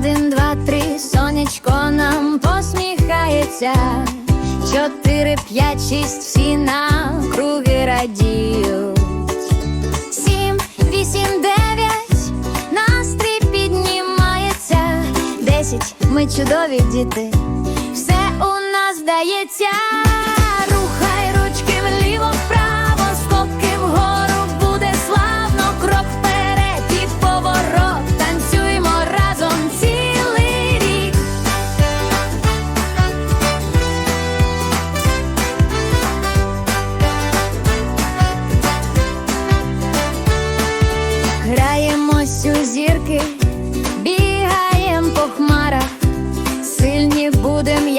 Один, два, три, сонечко нам посміхається. Чотири, п'ять, шість, всі на круги радіють. Сім, вісім, дев'ять, настрій піднімається. Десять, ми чудові діти, все у нас вдається.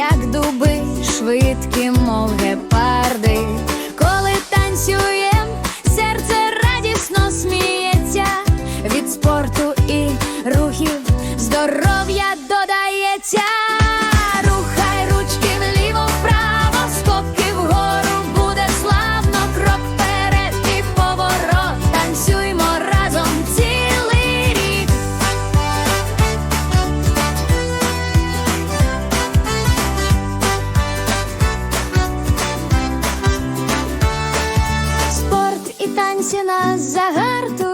Як дуби, швидкі, мов гепарди. Коли танцюєм, серце радісно сміється, від спорту і рухів здоров'я додається. сонці нас загартує.